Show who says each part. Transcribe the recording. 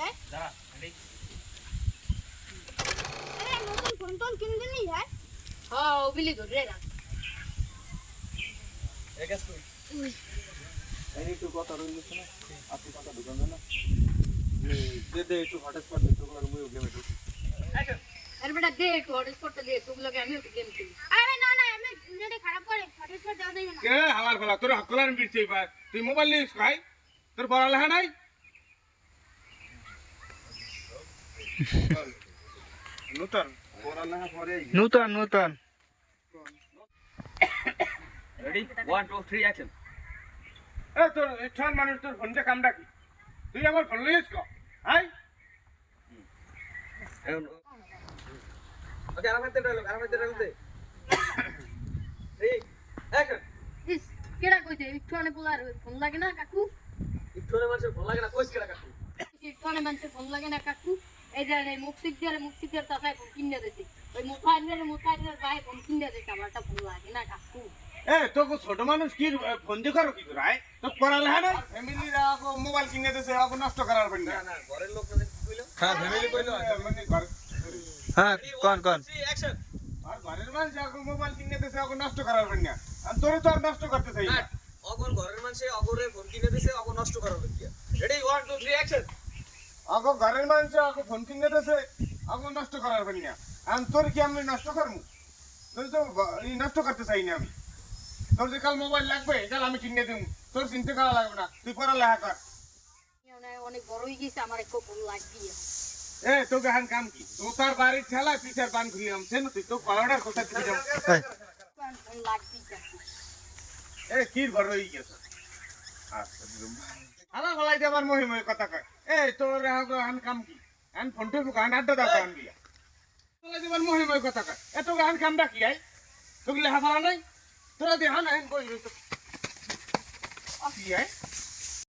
Speaker 1: যায়। আরে নতুন ফোন টোন কিনে দিলি যায়
Speaker 2: হ্যাঁ ওবিলি ধরে রাখ।
Speaker 3: একটু কথা রইল না আপনি কথা ঢুকান না। দে দে একটু হটস্পট দিতে পারব মুই গেমে ঢুকি
Speaker 2: আরে বেটা দে একটু হটস্পটটা দে তোর আমি গেম খেলি।
Speaker 1: আরে না না আমি নেটে খারাপ করে হটস্পট দেওয়া দেবে না।
Speaker 4: কে হালার ফেলা তোর হকলার বিরছে তুই মোবাইল নিস খাই তোর পড়ালেখা নাই? নতুন।
Speaker 5: নূতন নূতন।
Speaker 3: Ready one two three action
Speaker 4: এ তোর ইচ্ছান মানুষ তোর ফোনটা কামটা কি? তুই আমার ফোন লইস ক? হাই
Speaker 3: ওকে আরামে তে ডায়লগ আরামে তে ডায়লগ দে। রেডি অ্যাকশন
Speaker 2: ইস কেডা কইতে আনে পোলার ফোন লাগে না কাকু?
Speaker 3: একটু মানুষের ভালো লাগে না কইস কেডা
Speaker 2: একটু আনে মানুষের ফোন লাগে না কাকু? এই যে এই মুক্তিক দিয়ে দিয়ে তাসাই ফোন কিনে দিছি। ওই মুখাইনের মুখাইনের ভাই ফোন কিনে দিছি আমার একটা ফোন লাগে না কাকু।
Speaker 4: এ তোকে ছোট মানুষ কি ফোন দিয়ে করো কি তোর আয়। তোর পড়ালেখা নাই? ফ্যামিলির মোবাইল কিনে দিছে আগে নষ্ট করার পারি না
Speaker 3: না ঘরের লোক না কইলো।
Speaker 5: হ্যাঁ ফ্যামিলি কইলো হ্যাঁ কোন কোন।
Speaker 3: অ্যাকশন
Speaker 4: আর ঘরের মানুষ আগে মোবাইল কিনে দিছে আগে নষ্ট করার পারি না আর তোরে তো আর নষ্ট করতে চাই না।
Speaker 3: অগর ঘরের মানুষে অগরে ফোন কিনে দিছে অগর নষ্ট করার লইয়া ready one two three action
Speaker 4: আগে ঘরের মানুষ আগে ফোন কিনে দিছে আগে নষ্ট করার পারি না। আর তোর কি আমি নষ্ট করব তোর তো ই নষ্ট করতে চাই না আমি। তোর যে কাল মোবাইল লাগবে কাল আমি কিনে দেবো তোর চিন্তা করা লাগবে না তুই পড়ালেখা কর।
Speaker 2: অনেক বড় হয়ে গেছে আমার একটু ফোন লাগবে।
Speaker 4: এ তোকে হান কাম কি? তো তার বাড়ির ঠেলা পিছার পান খুলিলাম সে তুই? তো পড়াটার কথা তুই যাও এ কি ঘর হয়ে গেছে? হালা দে আমার মহিময় কথা কয়। এ তোর হাগো হান কাম কি? হান ফোনটে বুকা হান আড্ডা দাও কান দিয়া। দে আমার মহিময় কথা কয়। এ, তোকে হান কাম ডাকি আই? তোকে লেখা ফেলা নাই? তোরা দে হান হেন কই রইতো। কি আই?